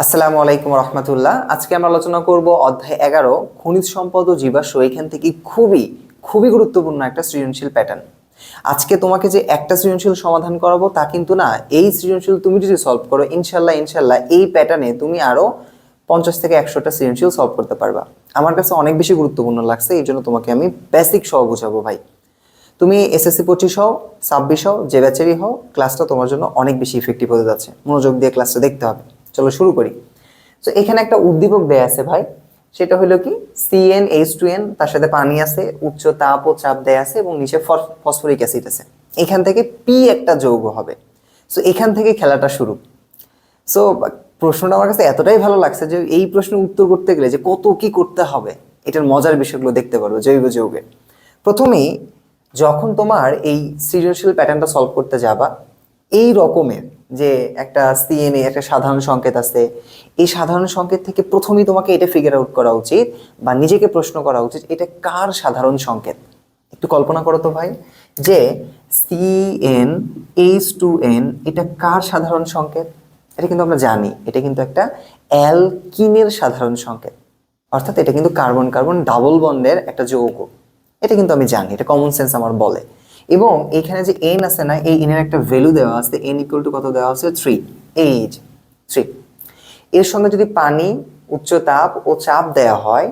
আসসালামু আলাইকুম রহমতুল্লাহ। আজকে আমরা আলোচনা করব অধ্যায় এগারো, খনিজ সম্পদ ও জীবাশ্ম। এখান থেকে খুবই খুবই গুরুত্বপূর্ণ একটা সৃজনশীল প্যাটার্ন আজকে তোমাকে যে একটা সৃজনশীল সমাধান করাবো তা কিন্তু না, এই সৃজনশীল তুমি যদি সলভ করো ইনশাল্লাহ ইনশাল্লাহ এই প্যাটার্নে তুমি আরও পঞ্চাশ থেকে একশোটা সৃজনশীল সলভ করতে পারবা। আমার কাছে অনেক বেশি গুরুত্বপূর্ণ লাগছে, এই জন্য তোমাকে আমি বেসিক সহ বোঝাবো ভাই। তুমি এসএসসি পঁচিশ হও, ছাব্বিশ হও, যে ব্যাচেরই হও ক্লাসটা তোমার জন্য অনেক বেশি ইফেক্টিভ হতে যাচ্ছে। মনোযোগ দিয়ে ক্লাসটা দেখতে হবে। চলো শুরু করি। তো এখানে একটা উদ্দীপক দেয়া আছে ভাই। সেটা হলো কি? সিএন এইচ টু এন তার সাথে পানি আছে, উচ্চ তাপ ও চাপ দেয়া আছে এবং নিচে ফসফরিক অ্যাসিড আছে। এখান থেকে পি একটা যৌগ হবে। সো এখান থেকে খেলাটা শুরু। সো প্রশ্নটা আমার কাছে এতটাই ভালো লাগছে যে এই প্রশ্নের উত্তর করতে গেলে যে কত কি করতে হবে, এটার মজার বিষয়গুলো দেখতে পারব জৈব যৌগের প্রথমেই, যখন তোমার এই সৃজনশীল প্যাটার্নটা সলভ করতে যাবা এই রকমের যে একটা সিএনএ একটা সাধারণ সংকেত আছে, এই সাধারণ সংকেত থেকে প্রথমেই তোমাকে এটা ফিগার আউট করা উচিত বা নিজেকে প্রশ্ন করা উচিত, এটা কার সাধারণ সংকেত? একটু কল্পনা করো তো ভাই, যে সিএন এইচ টু এন এটা কার সাধারণ সংকেত? এটা কিন্তু আমরা জানি, এটা কিন্তু একটা অ্যালকিনের সাধারণ সংকেত। অর্থাৎ এটা কিন্তু কার্বন কার্বন ডাবল বন্ডের একটা যৌগ। এটা কিন্তু আমি জানি, এটা কমন সেন্স আমার বলে। এবং এখানে যে এন আছে না, এই এনের একটা ভ্যালু দেওয়া আছে এন ইকুয়াল টু কত দেওয়া আছে থ্রি এইজ থ্রি এর সঙ্গে যদি পানি, উচ্চ তাপ ও চাপ দেওয়া হয়,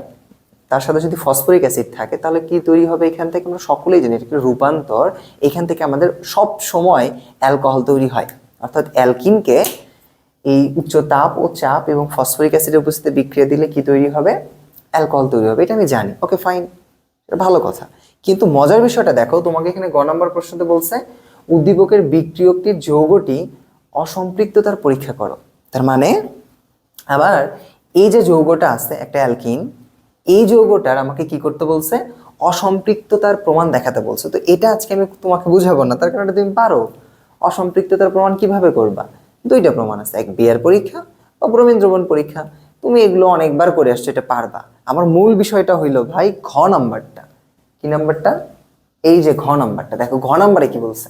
তার সাথে যদি ফসফরিক অ্যাসিড থাকে, তাহলে কি তৈরি হবে এখান থেকে? আমরা সকলেই জানি, এটা রূপান্তর। এখান থেকে আমাদের সব সময় অ্যালকোহল তৈরি হয়। অর্থাৎ অ্যালকিনকে এই উচ্চ তাপ ও চাপ এবং ফসফরিক অ্যাসিডের উপস্থিতিতে বিক্রিয়া দিলে কি তৈরি হবে? অ্যালকোহল তৈরি হবে, এটা আমি জানি। ওকে ফাইন ভালো কথা। কিন্তু মজার বিষয়টা দেখো, তোমাকে এখানে গ নম্বর প্রশ্নতে বলছে, উদ্দীপকের বিক্রিয়কটির যৌগটি অসম্পৃক্ততার পরীক্ষা করো। তার মানে আবার এই যে যৌগটা আছে, একটা অ্যালকিন, এই যৌগটার আমাকে কি করতে বলছে? অসম্পৃক্ততার প্রমাণ দেখাতে বলছে। তো এটা আজকে আমি তোমাকে বুঝাবো না, তার কারণে তুমি পারো। অসম্পৃক্ততার প্রমাণ কীভাবে করবা? দুইটা প্রমাণ আছে, এক বিয়ার পরীক্ষা বা ব্রোমিন দ্রবণ পরীক্ষা। তুমি এগুলো অনেকবার করে আসছো, এটা পারবা। আমার মূল বিষয়টা হইল, ভাই, ঘ নাম্বারটা। কি নাম্বারটা? এই যে ঘ নাম্বারটা। দেখো, ঘ নাম্বারে কি বলছে?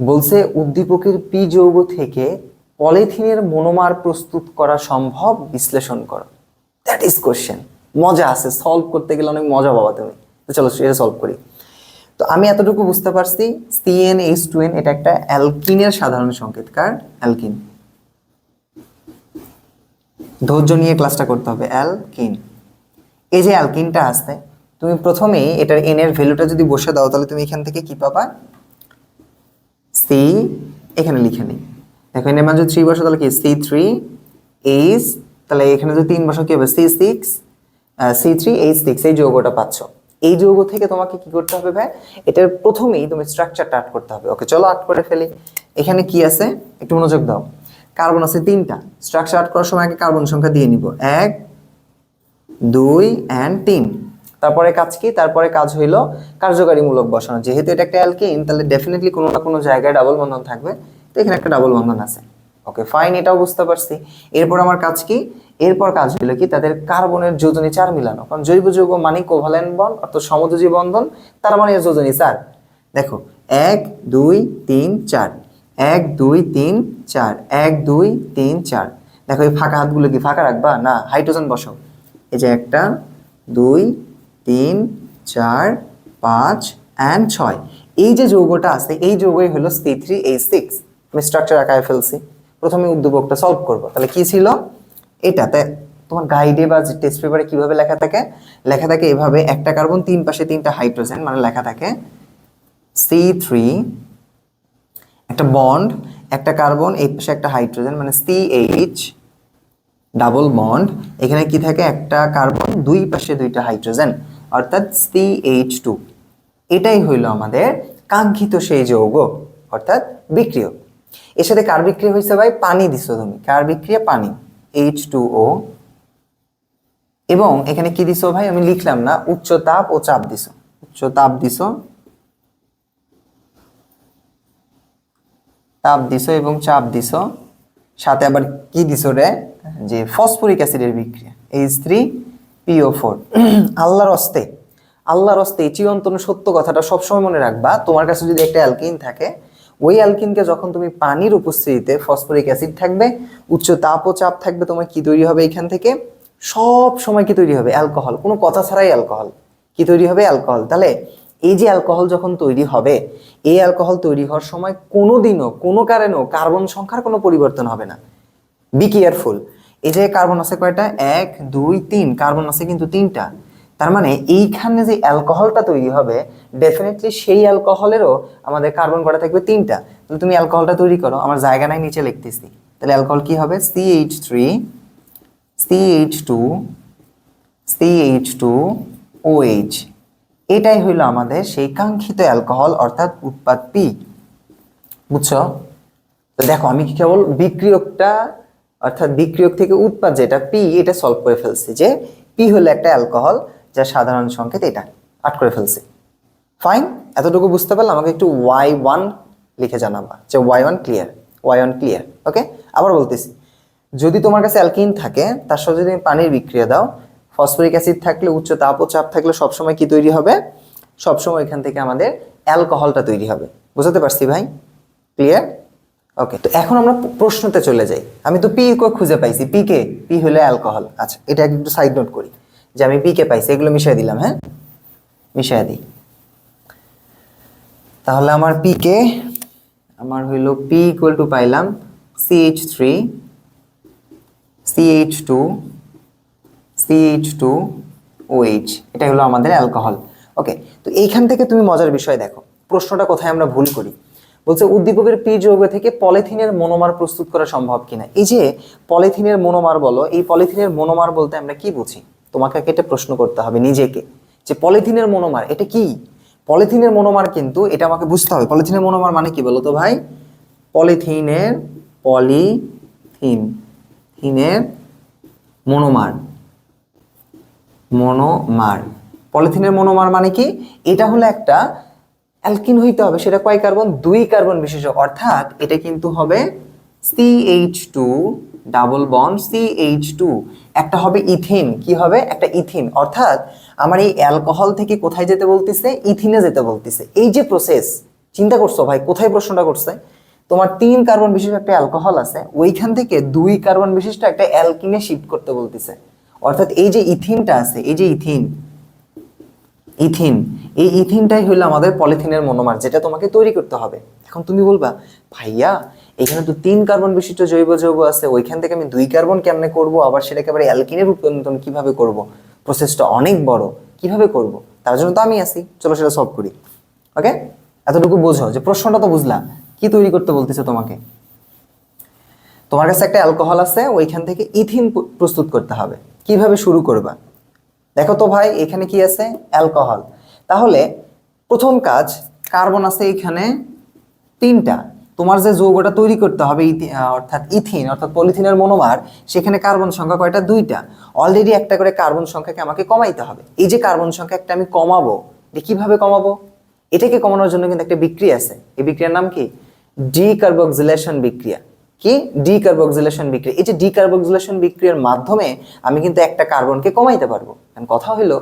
বলছে, উদ্দীপকের পি যৌগ থেকে পলিথিনের মনোমার প্রস্তুত করা সম্ভব? বিশ্লেষণ করো। দ্যাট ইজ কোশ্চেন মজা আছে সলভ করতে গেলে অনেক মজা পাবা তুমি। তো চলো, সেটা সলভ করি। তো আমি এতটুকু বুঝতে পারছি সিএন এইচ টু এন এটা একটা অ্যালকিনের সাধারণ সংকেত। কার? অ্যালকিন। ধৈর্য নিয়ে ক্লাসটা করতে হবে, অ্যালকিন। এই যে অ্যালকিনটা আসতে তুমি প্রথমে এটার এন এর ভ্যালুটা যদি বসে দাও, তাহলে তুমি এখান থেকে কি পাবা? সি এখানে লিখে নিই। দেখো এনের মান যদি থ্রি বসো, তাহলে কি? সি থ্রি এইচ তাহলে এখানে যদি তিন বসো, কি হবে? C six C three H six এই যৌগটা পাচ্ছ। এই যৌগ থেকে তোমাকে কি করতে হবে ভাই? এটার প্রথমেই তুমি স্ট্রাকচারটা আট করতে হবে। ওকে, চলো আট করে ফেলি। এখানে কি আছে? একটু মনোযোগ দাও। কার্বন আছে তিনটা। স্ট্রাকচার আট করার সময় আগে কার্বন সংখ্যা দিয়ে নিব। এক, দুই অ্যান্ড তিন। তারপরে কাজ কি? তারপরে কাজ হইল কার্যকারীমূলক বসানো। যেহেতু এটা একটা অ্যালকেন তাহলে ডেফিনেটলি কোনো না কোনো জায়গায় ডাবল বন্ধন থাকবে। তো এখানে একটা ডাবল বন্ধন আছে। ওকে ফাইন এটাও বুঝতে পারছি। এরপর আমার কাজ কি? এরপর কাজ হলো কি? তাদের কার্বনের যোজনী চার মিলানো। কারণ জৈব যৌগ মানে কোভালেন্ট বন অর্থাৎ সমযোজী বন্ধন। তার মানে যোজনী চার। দেখো, এক, দুই, তিন, চার। এক, দুই, তিন, চার। এক, দুই, তিন, চার। দেখো এই ফাঁকা হাতগুলো কি ফাঁকা রাখবা? না হাইড্রোজেন বসাও। এই যে একটা, দুই তিন, চার, পাঁচ অ্যান্ড ছয়। এই যে যৌগটা আছে, এই যৌগই হলো সি থ্রি এইচ সিক্স আমি স্ট্রাকচার আঁকায় ফেলছি। প্রথমে উদ্যোগটা সলভ করব। তাহলে কি ছিল? এটাতে তোমার গাইডে বা টেস্ট পেপারে কীভাবে লেখা থাকে? লেখা থাকে এভাবে, একটা কার্বন তিন পাশে তিনটা হাইড্রোজেন মানে লেখা থাকে সি থ্রি একটা বন্ড একটা কার্বন এই পাশে একটা হাইড্রোজেন মানে সি এইচ ডাবল বন্ড এখানে কি থাকে? একটা কার্বন দুই পাশে দুইটা হাইড্রোজেন অর্থাৎ সি এইচ টু এটাই হইল আমাদের কাঙ্ক্ষিত সেই যৌগ, অর্থাৎ বিক্রিয়ক। এর সাথে কার বিক্রিয়া হয়েছে ভাই? পানি দিছো তুমি। কার বিক্রিয়া? পানি। এইচ টু ও এবং এখানে কি দিছো ভাই? আমি লিখলাম না, উচ্চ তাপ ও চাপ দিছো। উচ্চ তাপ দিছো তাপ দিছো এবং চাপ দিছো। সাথে আবার কি দিছো রে? যে ফসফরিক অ্যাসিডের বিক্রিয়া। এইচ থ্রি পিও ফোর আল্লাহর অস্তে আল্লাহর অস্তে চিরন্তন সত্য কথাটা সবসময় মনে রাখবা। তোমার কাছে যদি একটা অ্যালকিন থাকে, ওই অ্যালকিনকে যখন তুমি পানির উপস্থিতিতে ফসফরিক অ্যাসিড থাকবে, উচ্চ তাপ ও চাপ থাকবে, তোমার কি তৈরি হবে এখান থেকে? সব সময় কি তৈরি হবে? অ্যালকোহল। কোনো কথা ছাড়াই অ্যালকোহল। কি তৈরি হবে? অ্যালকোহল। তাহলে এই যে অ্যালকোহল যখন তৈরি হবে, এই অ্যালকোহল তৈরি হওয়ার সময় কোনো দিনও কোনো কারণেও কার্বন সংখ্যার কোনো পরিবর্তন হবে না। বি কেয়ারফুল এই যে কার্বন আছে কয়টা? এক, দুই, তিন। কার্বন আছে কিন্তু তিনটা। তার মানে এইখানে যে অ্যালকোহলটা তৈরি হবে ডেফিনেটলি সেই অ্যালকোহলেরও আমাদের কার্বন করা থাকবে? তিনটা। তাহলে তুমি অ্যালকোহলটা তৈরি করো। আমার জায়গা নাই, নিচে লিখতেছি। তাহলে অ্যালকোহল কি হবে? C H three C H two C H two O H এটাই হইল আমাদের সেই কাঙ্ক্ষিত অ্যালকোহল অর্থাৎ উৎপাদ পি বুঝছ? দেখো, আমি কি কেবল বিক্রিয়কটা অর্থাৎ বিক্রিয়ক থেকে উৎপাদ যেটা পি এটা সলভ করে ফেলছি যে পি হলো একটা অ্যালকোহল যার সাধারণ সংকেত এটা, আট করে ফেলছি। ফাইন এতটুকু বুঝতে পারলে আমাকে একটু ওয়াই ওয়ান লিখে জানাবা যে Y one clear Y one clear okay আবার বলতেছি, যদি তোমার কাছে অ্যালকিন থাকে, তার সাথে তুমি পানির বিক্রিয়া দাও ফসফরিক অ্যাসিড থাকলে, উচ্চ তাপ ও চাপ থাকলে সবসময় কি তৈরি হবে? সবসময় এখান থেকে আমাদের অ্যালকোহলটা তৈরি হবে। বুঝতে পারছি ভাই? ক্লিয়ার ওকে তো এখন আমরা প্রশ্নতে চলে যাই। আমি তো পি খুঁজে পাইছি। পি কে পি হলো অ্যালকোহল আচ্ছা এটা একটু সাইড নোট করি। যে আমি পি কে পাইছি, এগুলো মিশিয়ে দিলাম হ্যাঁ? মিশিয়ে দিই। তাহলে আমার পি কে আমার হইল পি ইকুয়াল টু পাইলাম C H three C H two CH two OH এটা হলো আমাদের অ্যালকোহল ওকে তো এইখান থেকে তুমি মজার বিষয় দেখো। প্রশ্নটা কোথায় আমরা ভুল করি? বলছে উদ্দীপকের পি যৌগ থেকে পলিথিনের মনোমার প্রস্তুত করা সম্ভব কিনা? এই যে পলিথিনের মনোমার বলো, এই পলিথিনের মনোমার বলতে আমরা কি বুঝি? তোমাকে এটা প্রশ্ন করতে হবে নিজেকে। যে পলিথিনের মনোমার, এটা কি? পলিথিনের মনোমার কিন্তু, এটা আমাকে বুঝতে হবে। পলিথিনের মনোমার মানে কি বলো তো ভাই? পলিথিনের, পলিথিন। থিনের মনোমার। মনোমার। পলিথিনের মনোমার মানে কি? এটা হলো একটা অ্যালকিন হইতে হবে, সেটা কয় কার্বন? দুই কার্বন বিশিষ্ট অর্থাৎ এটা কিন্তু হবে CH two double bond CH two একটা হবে ইথিন। কি হবে? একটা ইথিন। অর্থাৎ আমার এই অ্যালকোহল থেকে কোথায় যেতে বলতেছে? ইথিনে যেতে বলতেছে। এই যে প্রসেস চিন্তা করছ ভাই? কোথায় প্রশ্নটা করছে? তোমার তিন কার্বন বিশিষ্ট একটা অ্যালকোহল আছে, ওইখান থেকে দুই কার্বন বিশিষ্ট একটা অ্যালকিনে শিফট করতে বলতেছে। অর্থাৎ এই যে ইথিনটা আছে, এই যে ইথিন ইথিন। এই ইথিনটাই হলো আমাদের পলিথিনের মনোমার, যেটা তোমাকে তৈরি করতে হবে। এখন তুমি বলবা, ভাইয়া, এখানে তো তিন কার্বন বিশিষ্ট জৈব যৌগ আছে, ওইখান থেকে আমি দুই কার্বন কেমনে করব? আবার সেটাকে আবার অ্যালকিনে রূপান্তর কীভাবে করব? প্রসেসটা অনেক বড়, কীভাবে করব? তার জন্য তো আমি আছি, চলো সেটা সলভ করি। ওকে এতটুকু বোঝো যে প্রশ্নটা তো বুঝলা, কি তৈরি করতে বলতেছে তোমাকে? তোমার কাছে একটা অ্যালকোহল আছে, ওইখান থেকে ইথিন প্রস্তুত করতে হবে। কীভাবে শুরু করবা? দেখো তো ভাই, এখানে কি আছে? অ্যালকোহল। তাহলে প্রথম কাজ, কার্বন আছে এখানে তিনটা। তোমার যে যৌগটা তৈরি করতে হবে অর্থাৎ ইথিন, অর্থাৎ পলিথিনের মনোমার, সেখানে কার্বন সংখ্যা কয়টা? দুইটা। অলরেডি একটা করে কার্বন সংখ্যাকে আমাকে কমাইতে হবে। এই যে কার্বন সংখ্যা একটা আমি কমাবো, এটা কীভাবে কমাবো? এটাকে কমানোর জন্য কিন্তু একটা বিক্রিয়া আছে। এই বিক্রিয়ার নাম কি? ডিকার্বক্সিলেশন বিক্রিয়া। কি? ডিকার্বক্সিলেশন বিক্রিয়া। এই যে ডিকার্বক্সিলেশন বিক্রিয়ার মাধ্যমে আমি কিন্তু একটা কার্বনকে কমাইতে পারব। কথা হলো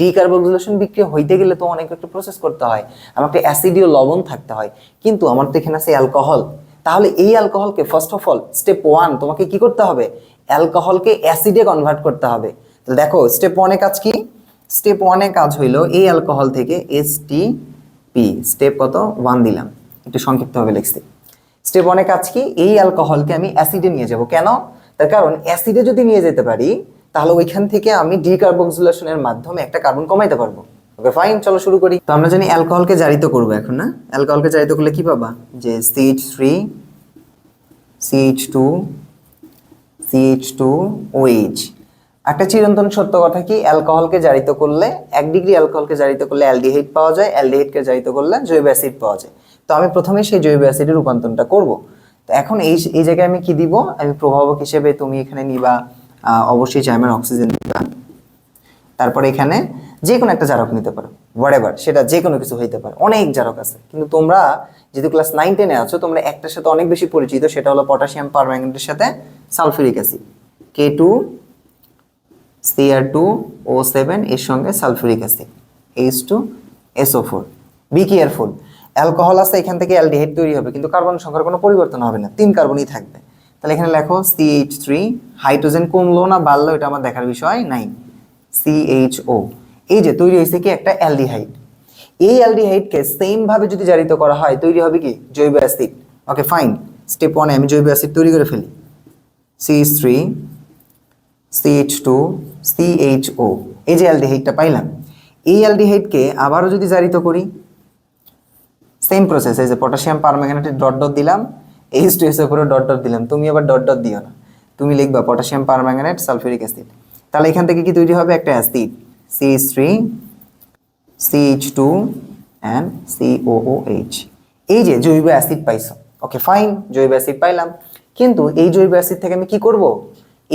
ডিকার্বক্সিলেশন বিক্রিয়া হইতে গেলে তো অনেক একটা প্রসেস করতে হয়। আমাকে অ্যাসিডীয় লবণ থাকতে হয়। কিন্তু আমার তো এখানে আছে অ্যালকোহল তাহলে এই অ্যালকোহলকে first of all step one তোমাকে কি করতে হবে? অ্যালকোহলকে অ্যাসিডে কনভার্ট করতে হবে। তাহলে দেখো স্টেপ ওয়ানে কাজ কি? স্টেপ ওয়ানে কাজ হইল এই অ্যালকোহল থেকে এস টি পি স্টেপ কত? ওয়ান দিলাম। একটু সংক্ষিপ্তভাবে লিখছি। স্টেপ ওয়ানে কাজ কি? এই অ্যালকোহলকে আমি অ্যাসিডে নিয়ে যাব। কেন? তার কারণ, অ্যাসিডে যদি নিয়ে যেতে পারি, তাহলে ওইখান থেকে আমি ডিকার্বক্সিলেশনের মাধ্যমে একটা কার্বন কমাইতে পারব। ওকে, ফাইন, চলো শুরু করি। তো আমরা জানি অ্যালকোহলকে জারিত করব এখন, না? অ্যালকোহলকে জারিত করলে কি পাবা? যে CH three CH two CH two OH একটা চিরন্তন সত্য কথা কি, অ্যালকোহলকে জারিত করলে, এক ডিগ্রি অ্যালকোহলকে জারিত করলে অ্যালডিহাইড পাওয়া যায়, অ্যালডিহাইডকে জারিত করলে জৈব অ্যাসিড পাওয়া যায়। তো আমি প্রথমে সেই জৈব অ্যাসিডের রূপান্তরটা করব। তো এখন এই এই জায়গায় আমি কি দিব? আমি প্রভাবক হিসেবে তুমি এখানে নিবা অবশ্যই চাইমার অক্সিজেন নিবা। তারপরে এখানে যে কোনো একটা জারক নিতে পারো হোয়াট সেটা যে কোনো কিছু হইতে পারে, অনেক জারক আছে। কিন্তু তোমরা যেহেতু ক্লাস নাইন টেনে আছো, তোমরা একটার সাথে অনেক বেশি পরিচিত, সেটা হলো পটাশিয়াম পারম্যাঙ্গনেটের সাথে sulphuric acid K two CR two O seven এর সঙ্গে sulphuric acid H two SO four be careful alcohol আছে, এখান থেকে অ্যালডিহাইড তৈরি হবে, কিন্তু কার্বন সংখ্যার কোনো পরিবর্তন হবে না, তিন কার্বনই থাকবে। তাহলে এখানে লেখো সিএইচ থ্রি হাইড্রোজেন কমলো না বাড়লো, এটা আমার দেখার বিষয় নাই। সিএইচও এই যে তৈরি হয়েছে কি একটা অ্যালডিহাইড। এই অ্যালডিহাইডকে সেম ভাবে যদি জারিত করা হয়, তৈরি হবে কি? জৈব অ্যাসিড। ওকে ফাইন স্টেপ ওয়ানে আমি জৈব অ্যাসিড তৈরি করে ফেলি। CH three CH two CHO এই যে অ্যালডিহাইডটা পাইলাম, এই অ্যালডিহাইডকে আবারও যদি জারিত করি সেম প্রসেস এই যে পটাশিয়াম পারম্যাঙ্গানেটে ডট ডট দিলাম এইচ টু উপরে ডট ডট দিলাম, তুমি আবার ডট ডট দিও না। তুমি লিখবা পটাশিয়াম পারম্যাঙ্গানেট সালফিউরিক অ্যাসিড তাহলে এখান থেকে কি তৈরি হবে? একটা acid CH three CH two and COOH এই যে জৈব অ্যাসিড পাইছো। ওকে ফাইন জৈব অ্যাসিড পাইলাম। কিন্তু এই জৈব অ্যাসিড থেকে আমি কি করব?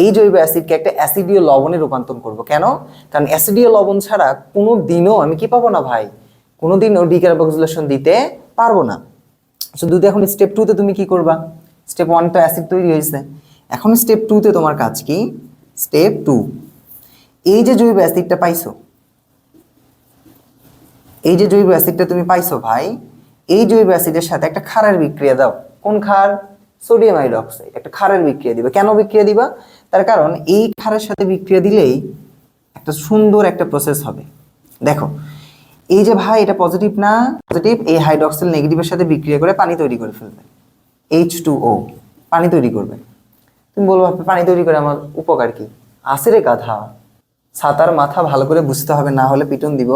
এই জৈব অ্যাসিডকে একটা অ্যাসিডীয় লবণে রূপান্তর করব। কেন? কারণ অ্যাসিডীয় লবণ ছাড়া কোনো দিনও আমি কি পাবো না ভাই? কোনো দিনও ডিকার্বক্সিলেশন দিতে পারব না। সো শুধু এখন স্টেপ টুতে তুমি কি করবা? স্টেপ ওয়ান তো অ্যাসিড তৈরি হয়েছে। এখন স্টেপ টুতে তোমার কাজ কি? স্টেপ টু এই যে জৈব অ্যাসিডটা পাইছো, এই যে জৈব অ্যাসিডটা তুমি পাইছো ভাই, এই জৈব অ্যাসিডের সাথে একটা ক্ষারের বিক্রিয়া দাও। কোন ক্ষার? Sodium hydroxide. একটা ক্ষারের বিক্রিয়া দিবে। কেন বিক্রিয়া দিবা? তার কারণ এই ক্ষারের সাথে বিক্রিয়া দিলেই একটা সুন্দর একটা প্রসেস হবে। দেখো, এই যে ভাই এটা পজিটিভ না? পজিটিভ এই হাইড্রক্সিল নেগেটিভের সাথে বিক্রিয়া করে পানি তৈরি করে ফেলবে। এইচ টু ও পানি তৈরি করবে। তুমি বলব পানি তৈরি করে আমার উপকার কি? আসে রে গাধা। ছাতার মাথা ভালো করে বুঝতে হবে, না হলে পিটন দিব।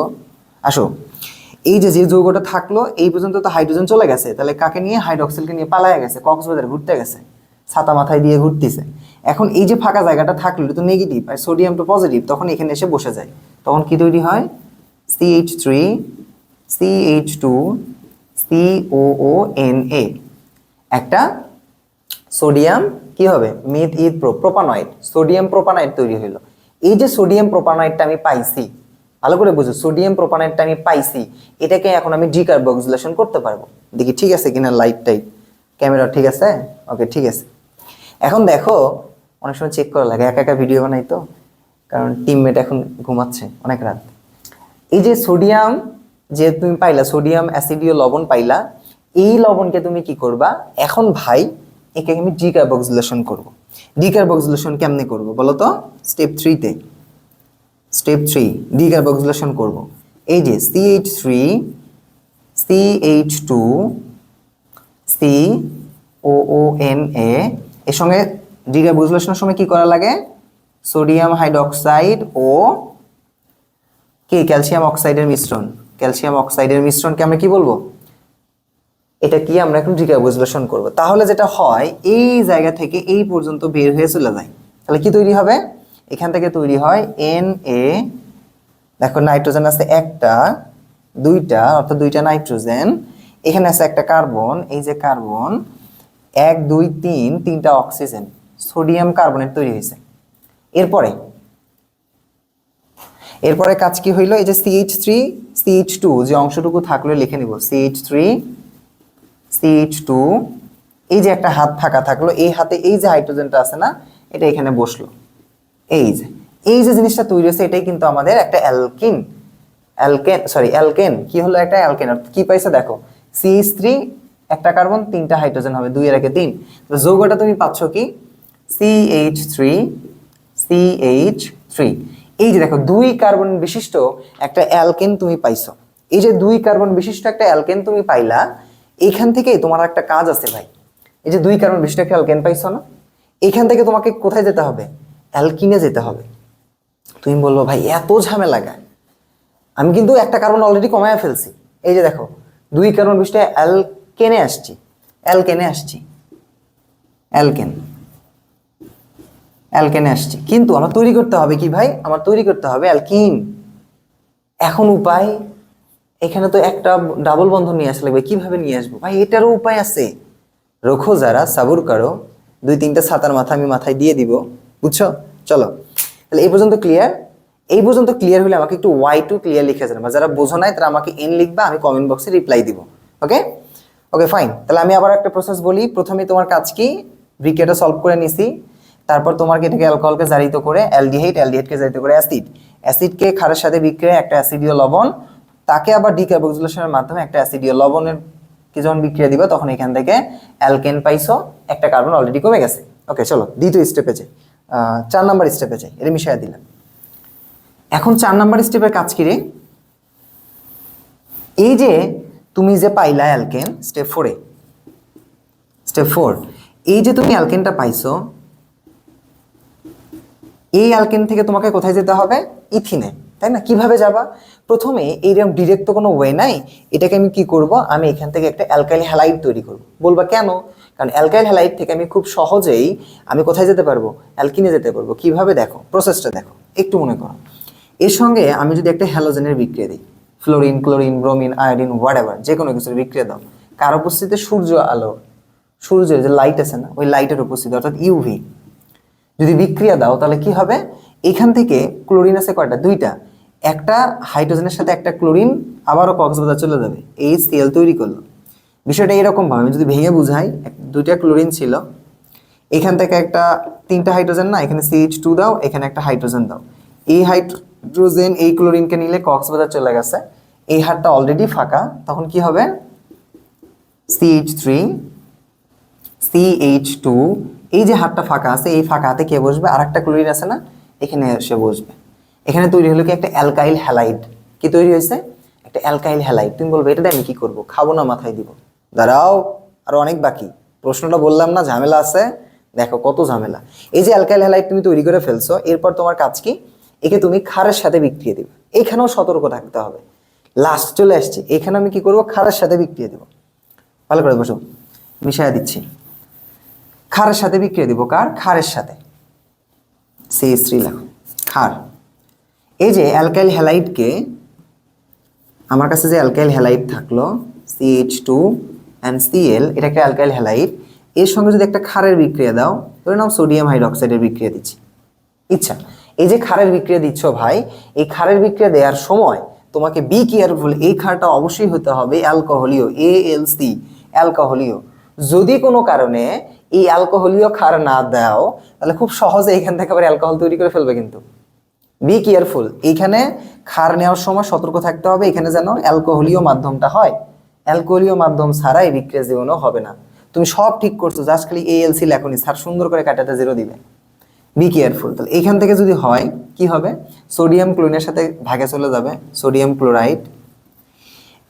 আসো, এই যে যে যৌগটা থাকল, এই পর্যন্ত তো হাইড্রোজেন চলে গেছে। তাহলে কাকে নিয়ে? হাইড্রক্সিলকে নিয়ে পালায়া গেছে, কক্সবাজার ঘুরতে গেছে। ছাতা মাথায় দিয়ে ঘুরতেছে। এখন এই যে ফাঁকা জায়গাটা থাকল তো নেগেটিভ আর সোডিয়াম তো পজিটিভ তখন এখানে এসে বসে যায়। তখন কি তৈরি হয়? CH three CH two COO N A একটা সোডিয়াম কি হবে? Meth eth pro propanoid sodium propanoid তৈরি হলো এই যে সোডিয়াম প্রোপানয়েডটা আমি পাইছি, ভালো করে বুঝো সোডিয়াম প্রোপানয়েডটা আমি পাইছি, এটাকে এখন আমি ডিকার্বক্সিলেশন করতে পারব। দেখি ঠিক আছে কিনা লাইটটাই ক্যামেরা ঠিক আছে? ওকে ঠিক আছে। এখন দেখো অনেক সময় চেক করা লাগে, একা একা ভিডিও বানাই তো। কারণ টিমমেট এখন ঘুমাচ্ছে অনেক রাত। এই যে সোডিয়াম যে তুমি পাইলা সোডিয়াম অ্যাসিডীয় লবণ পাইলা, এই লবণকে তুমি কি করবা? এখন ভাই, একে আমি ডিকার্বক্সিলেশন করব। ডিকার্বক্সিলেশন কেমনে করব বলো তো স্টেপ থ্রিতে স্টেপ থ্রি ডিকার্বক্সিলেশন করব। এই যে CH three CH two C O N A এর সঙ্গে ডিকার্বক্সিলেশনের সময় কি করা লাগে? সোডিয়াম হাইড্রক্সাইড ও কি? ক্যালসিয়াম অক্সাইডের মিশ্রণ। ক্যালসিয়াম অক্সাইডের মিশ্রণকে আমরা কি বলব? এটা কি আমরা এখন ডিকার্বক্সিলেশন করব? তাহলে যেটা হয়, এই জায়গা থেকে এই পর্যন্ত বের হয়ে চলে যায়। তাহলে কি তৈরি হবে? এখান থেকে তৈরি হয় এন এ দেখো নাইট্রোজেন আছে একটা, দুইটা, অর্থাৎ দুইটা নাইট্রোজেন। এখানে আছে একটা কার্বন, এই যে কার্বন, এক, দুই, তিন, তিনটা অক্সিজেন। সোডিয়াম কার্বনেট তৈরি হয়েছে। এরপরে এরপরে কাজ কি হইল? এই যে সিএইচ থ্রি সিএইচ টু যে অংশটুকু থাকল লিখে নিব। সিএইচ থ্রি সিএইচ টু এই যে একটা হাত ফাঁকা থাকল, এই হাতে এই যে হাইড্রোজেনটা আছে না, এটা এখানে বসল। এই যে এই যে জিনিসটা তৈরি হয়েছে, এটাই কিন্তু আমাদের একটা অ্যালকিন, অ্যালকেন সরি অ্যালকেন। কি হলো একটা অ্যালকেন? কি পাইছে দেখো সিএইচ থ্রি একটা কার্বন, তিনটা হাইড্রোজেন হবে, দুই এর একে তিন। যৌগটা তুমি পাচ্ছ কি? সিএইচ থ্রি সিএইচ থ্রি এই যে দেখো, দুই কার্বন বিশিষ্ট একটা অ্যালকেন তুমি পাইছো। এই যে দুই কার্বন বিশিষ্ট একটা অ্যালকেন তুমি পাইলা এইখান থেকে তোমার একটা কাজ আছে ভাই। এই যে দুই কার্বন বিশিষ্ট একটা অ্যালকেন পাইছো না, এখান থেকে তোমাকে কোথায় যেতে হবে? অ্যালকিনে যেতে হবে। তুমি বলব, ভাই, এত ঝামেলা গায় আমি কিন্তু একটা কার্বন অলরেডি কমায় ফেলছি। এই যে দেখো, দুই কার্বন বিশিষ্ট অ্যালকেনে আসছি। অ্যালকেনে আসছি। অ্যালকেন। অ্যালকেনে আসছি। কিন্তু আমার তৈরি করতে হবে কি ভাই? আমার তৈরি করতে হবে অ্যালকিন। এখন উপায়, এখানে তো একটা ডাবল বন্ধন নিয়ে আসা লাগবে, কীভাবে নিয়ে আসব? ভাই, এটারও উপায় আছে। রোখো যারা, সাবুর করো। দুই তিনটা ছাতার মাথা আমি মাথায় দিয়ে দিব, বুঝছ? চলো। তাহলে এই পর্যন্ত ক্লিয়ার এই পর্যন্ত ক্লিয়ার হলে আমাকে একটু ওয়াই টু ক্লিয়ার লিখে জানাবা। যারা বোঝো নাই, তারা আমাকে এন লিখবা, আমি কমেন্ট বক্সে রিপ্লাই দিব। ওকে ওকে ফাইন তাহলে আমি আবার একটা প্রসেস বলি। প্রথমে তোমার কাজ কি? ব্রিকেটটা সলভ করে নিছি। তারপর তোমাকে এটাকে অ্যালকোহলকে জারিত করে অ্যালডিহাইড, অ্যালডিহাইডকে জারিত করে অ্যাসিড। অ্যাসিডকে খারের সাথে বিক্রিয়া একটা অ্যাসিডীয় লবণ। তাকে আবার ডিকার্বক্সিলেশনের মাধ্যমে একটা অ্যাসিডীয় লবণের কি যখন বিক্রিয়া দিবা, তখন এখান থেকে অ্যালকেন পাইছো, একটা কার্বন অলরেডি কমে গেছে। ওকে চলো, দ্বিতীয় স্টেপে যাই। চার নাম্বার স্টেপে যাই। এটা মিশাইয়া দিলাম। এখন চার নাম্বার স্টেপের কাজ কি রে? এই যে তুমি যে পাইলা অ্যালকেন স্টেপ ফোরে স্টেপ ফোর এই যে তুমি অ্যালকেনটা পাইছো এই অ্যালকেন থেকে তোমাকে কোথায় যেতে হবে? ইথিনে, তাই না? কীভাবে যাবা? প্রথমে এইরকম ডিরেক্ট তো কোনো ওয়ে নাই। এটাকে আমি কি করব? আমি এখান থেকে একটা অ্যালকাইল হ্যালাইড তৈরি করব। বলবা কেন? কারণ অ্যালকাইল হ্যালাইড থেকে আমি খুব সহজেই আমি কোথায় যেতে পারব? অ্যালকিনে যেতে পারব। কীভাবে? দেখো প্রসেসটা দেখো। একটু মনে করো। এর সঙ্গে আমি যদি একটা হ্যালোজেনের বিক্রিয়া দিই fluorine chlorine bromine iodine what যে কোনো কিছুর বিক্রিয়া দাও। কার উপস্থিতিতে সূর্য আলো? সূর্যের যে লাইট আছে না, ওই লাইটের উপস্থিতি, অর্থাৎ ইউভি যদি বিক্রিয়া দাও, তাহলে কি হবে? এখান থেকে ক্লোরিন আছে কয়টা? দুইটা। একটা হাইড্রোজেনের সাথে একটা ক্লোরিন, আবারও কক্সবাজার চলে যাবে। এই সিএল তৈরি করল। বিষয়টা এরকম ভাবে আমি যদি ভেঙে বুঝাই দুইটা ক্লোরিন ছিল। এখান থেকে একটা, তিনটা হাইড্রোজেন না, এখানে সিএইচ টু দাও, এখানে একটা হাইড্রোজেন দাও। এই হাইড্রোজেন, এই ক্লোরিনকে নিলে কক্সবাজার চলে গেছে। এই হারটা অলরেডি ফাঁকা, তখন কি হবে? সিএইচ থ্রি সিএইচ টু এই যে হাতটা ফাঁকা আছে, এই ফাঁকা হাতে কে বসবে? আর একটা ক্লোরিন আছে না? এখানে এসে বসবে। এখানে তৈরি হলো কি একটা অ্যালকাইল হ্যালাইড। কি তৈরি হয়েছে? একটা অ্যালকাইল হ্যালাইড। তুমি বলবে, এটা আমি কি করব? খাব না, মাথায় দিব। দাঁড়াও, আরও অনেক বাকি। প্রশ্নটা বললাম না, ঝামেলা আছে। দেখো, কত ঝামেলা। এই যে অ্যালকাইল হ্যালাইড তুমি তৈরি করে ফেলছো, এরপর তোমার কাজ কি? একে তুমি খারের সাথে বিক্রিয়ে দিবে। এখানেও সতর্ক থাকতে হবে। লাস্ট চলে আসছে। এখানে আমি কি করব? খারের সাথে বিক্রিয়ে দেবো। ভালো করে বসো। মিশাইয়া দিচ্ছি। খারের সাথে বিক্রিয়া দিব কার? খারের সাথে। সি স্ত্রী লেখো খার। এই যে অ্যালকাইল হ্যালাইডকে আমার কাছে যে অ্যালকাইল হ্যালাইড থাকল সিএইচ টু অ্যান্ড সিএল এটা একটা অ্যালকাইল হ্যালাইড এর সঙ্গে যদি একটা খারের বিক্রিয়া দাও, ধরে নাও সোডিয়াম হাইড্রক্সাইডের বিক্রিয়া দিচ্ছি। ইচ্ছা। এই যে খারের বিক্রিয়া দিচ্ছ ভাই, এই খারের বিক্রিয়া দেওয়ার সময় তোমাকে বি কেয়ারফুল এই ক্ষারটা অবশ্যই হতে হবে অ্যালকোহলীয় এ এল সি অ্যালকোহলীয়। যদি কোনো কারণে এই অ্যালকোহলীয় ক্ষার না দাও, তাহলে খুব সহজে এখান থেকে আবার অ্যালকোহল তৈরি করে ফেলবে কিন্তু। বি কেয়ারফুল এইখানে ক্ষার নেওয়ার সময় সতর্ক থাকতে হবে, এখানে যেন অ্যালকোহলীয় মাধ্যমটা হয়। অ্যালকোহলীয় মাধ্যম ছাড়া এই বিক্রিয়া জীবনও হবে না। তুমি সব ঠিক করছ জাস্ট খালি এএলসি লেখনি স্যার সুন্দর করে কাটাতে জিরো দিবে। বি কেয়ারফুল তাহলে এইখান থেকে যদি হয়, কি হবে? সোডিয়াম ক্লোরিনের সাথে ভাগে চলে যাবে সোডিয়াম ক্লোরাইড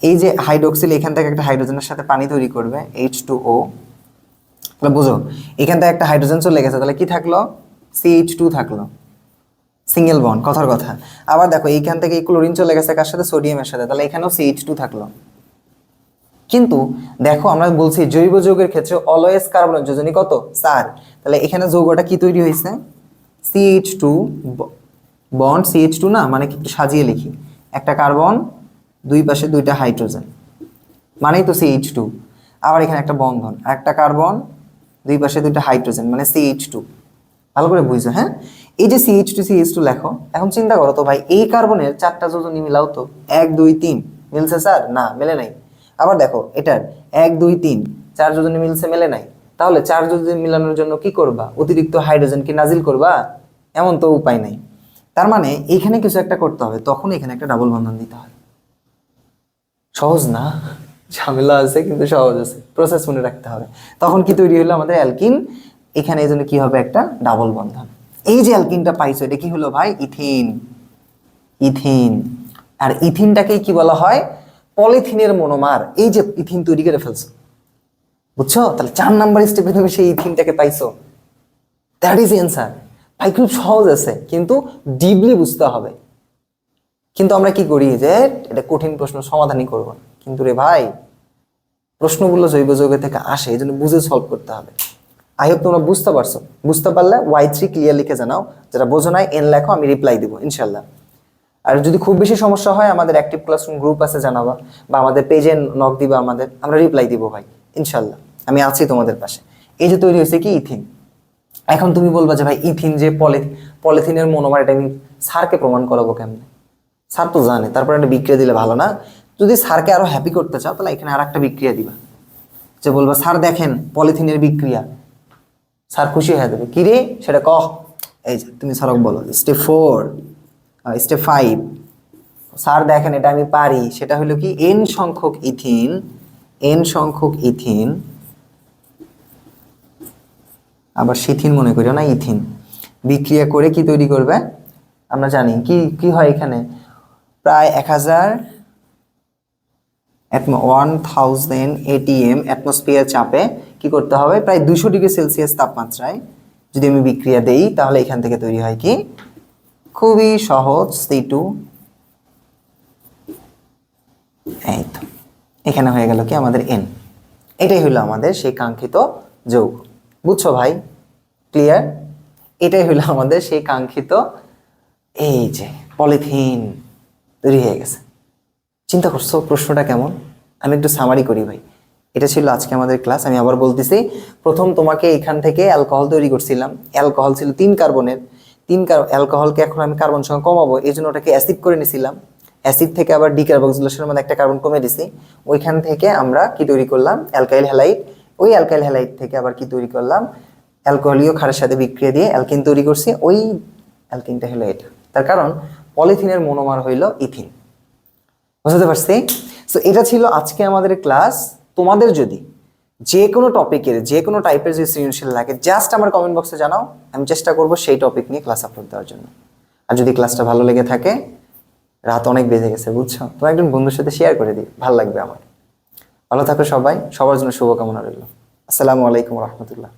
এই যে হাইড্রোক্সিল এখান থেকে একটা হাইড্রোজেনের সাথে পানি তৈরি করবে এইচ টু ও তাহলে বুঝো, এখান থেকে একটা হাইড্রোজেন চলে গেছে, তাহলে কি থাকল? সিএইচ টু থাকল সিঙ্গেল বন্ড কথার কথা। আবার দেখো, এইখান থেকে এই ক্লোরিন চলে গেছে কার সাথে? সোডিয়ামের সাথে, তাহলে এখানেও সিএইচ টু থাকল। কিন্তু দেখো, আমরা বলছি জৈব যৌগের ক্ষেত্রে অলওয়েজ কার্বন যোজনী কত? চার। তাহলে এখানে যৌগটা কি তৈরি হয়েছে? CH two bond CH two না মানে একটু সাজিয়ে লিখি। একটা কার্বন দুই পাশে দুইটা হাইড্রোজেন। মানেই তো সিএইচ টু আবার এখানে একটা বন্ধন, একটা কার্বন, দুই পাশে দুইটা হাইড্রোজেন মানে সিএইচ টু ভালো করে বুঝছ হ্যাঁ? এই যে সিএইচ টু সিএইচ টু লেখো, এখন চিন্তা করো তো ভাই, এই কার্বনের চারটা যোজনী মিলাও তো। এক, দুই, তিন। মিলছে স্যার? না, মেলে নাই। আবার দেখো, এটার এক, দুই, তিন, চার যোজনী মিলছে, মেলে নাই। তাহলে চার যোজনী মিলানোর জন্য কি করবা? অতিরিক্ত হাইড্রোজেনকে নাজিল করবা? এমন তো উপায় নাই। তার মানে এইখানে কিছু একটা করতে হবে, তখন এখানে একটা ডাবল বন্ধন দিতে হয় সহজ না, ঝামেলা আছে কিন্তু সহজ আছে প্রসেস মনে রাখতে হবে। তখন কি তৈরি হলো আমাদের অ্যালকিন? এখানে এই জন্য কি হবে একটা ডাবল বন্ধন। এই যে অ্যালকিনটা পাইছো, এটা কি হলো ভাই? ইথিন। ইথিন। আর ইথিনটাকে কি বলা হয়? পলিথিনের মনোমার। এই যে ইথিন তৈরি করে ফেলছো, বুঝছ? তাহলে চার নাম্বার স্টেপে তুমি সেই ইথিনটাকে পাইছো। দ্যাট ইজ এনসার ভাই, খুব সহজ আছে, কিন্তু ডিপলি বুঝতে হবে। কিন্তু আমরা কি করি যে, এটা কঠিন প্রশ্ন, সমাধানই করব না। কিন্তু রে ভাই, প্রশ্নগুলো জৈব যৌগের থেকে আসে এই জন্য বুঝে সলভ করতে হবে। আই হোপ তোমরা বুঝতে পারছ। বুঝতে পারলে ওয়াই থ্রি ক্লিয়ার লিখে জানাও যেটা বোঝো নাই, এন লেখো, আমি রিপ্লাই দিব ইনশাল্লাহ আর যদি খুব বেশি সমস্যা হয়, আমাদের অ্যাক্টিভ ক্লাসরুম গ্রুপ আছে জানাবা, বা আমাদের পেজে নক দিবা আমাদের, আমরা রিপ্লাই দিব ভাই ইনশাল্লাহ আমি আছি তোমাদের পাশে। এই যে তৈরি হয়েছে কি ইথিন এখন তুমি বলবা যে ভাই ইথিন যে পলি পলিথিনের মনোমার এটা আমি স্যারকে প্রমাণ করাবো কেমনে? স্যার তো জানে, তারপর একটা বিক্রিয়া দিলে ভালো না। যদি স্যারকে আরও হ্যাপি করতে চাও, তাহলে এখানে আর একটা বিক্রিয়া দিবা। যে বলবা, স্যার দেখেন, পলিথিনের বিক্রিয়া। স্যার খুশি হয়ে যাবে, কি রে? সেটা কহ, এই যে, তুমি স্যারক বলো step four step five sir দেখেন, এটা আমি পারি। সেটা হলো কি এন সংখ্যক ইথিন এন সংখ্যক ইথিন, আবার সিথিন মনে করিও না, ইথিন। বিক্রিয়া করে কি তৈরি করবে? আমরা জানি, কি কি হয় এখানে? প্রায় এক হাজার ওয়ান থাউজেন্ড এটিএম অ্যাটমসফিয়ার চাপে কি করতে হবে? প্রায় দুশো ডিগ্রি সেলসিয়াস তাপমাত্রায় যদি আমি বিক্রিয়া দেই, তাহলে এখান থেকে তৈরি হয় কি? খুবই সহজ সি টু এই তো, এখানে হয়ে গেল কি? আমাদের এন এটাই হলো আমাদের সেই কাঙ্ক্ষিত যৌগ। বুঝছ ভাই? ক্লিয়ার এটাই হলো আমাদের সেই কাঙ্ক্ষিত, এই যে, পলিথিন। তৈরি হয়ে গেছে। চিন্তা করছ প্রশ্নটা কেমন? আমি একটু সামারি করি ভাই। এটা ছিল আজকে আমাদের ক্লাস আমি আবার বলতেছি, প্রথম তোমাকে এখান থেকে অ্যালকোহল তৈরি করছিলাম। অ্যালকোহল ছিল তিন কার্বনের তিন অ্যালকোহলকে এখন আমি কার্বন সঙ্গে কমাবো এই জন্য ওটাকে অ্যাসিড করে নিছিলাম। অ্যাসিড থেকে আবার ডিকার্বক্সিলেশনের মধ্যে একটা কার্বন কমে দিছি। ওইখান থেকে আমরা কি তৈরি করলাম? অ্যালকাইল হ্যালাইড ওই অ্যালকাইল হ্যালাইড থেকে আবার কি তৈরি করলাম? অ্যালকোহলীয় ক্ষারের সাথে বিক্রিয়া দিয়ে অ্যালকিন তৈরি করছি। ওই অ্যালকিনটা হলো এটা। তার কারণ পলিথিনের মনোমার হইল ইথিন। বুঝতে পারছি? সো এটা ছিল আজকে আমাদের ক্লাস তোমাদের যদি যে কোনো টপিকের যে কোনো টাইপের যে সৃজনশীল লাগে জাস্ট আমার কমেন্ট বক্সে জানাও। আমি চেষ্টা করব সেই টপিক নিয়ে ক্লাস আপলোড দেওয়ার জন্য। আর যদি ক্লাসটা ভালো লেগে থাকে, রাত অনেক বেজে গেছে, বুঝছ? তোমার একজন বন্ধুর সাথে শেয়ার করে দিই, ভালো লাগবে আমার। ভালো থাকো সবাই, সবার জন্য শুভকামনা রইল। আসসালামু আলাইকুম রহমতুল্লাহ।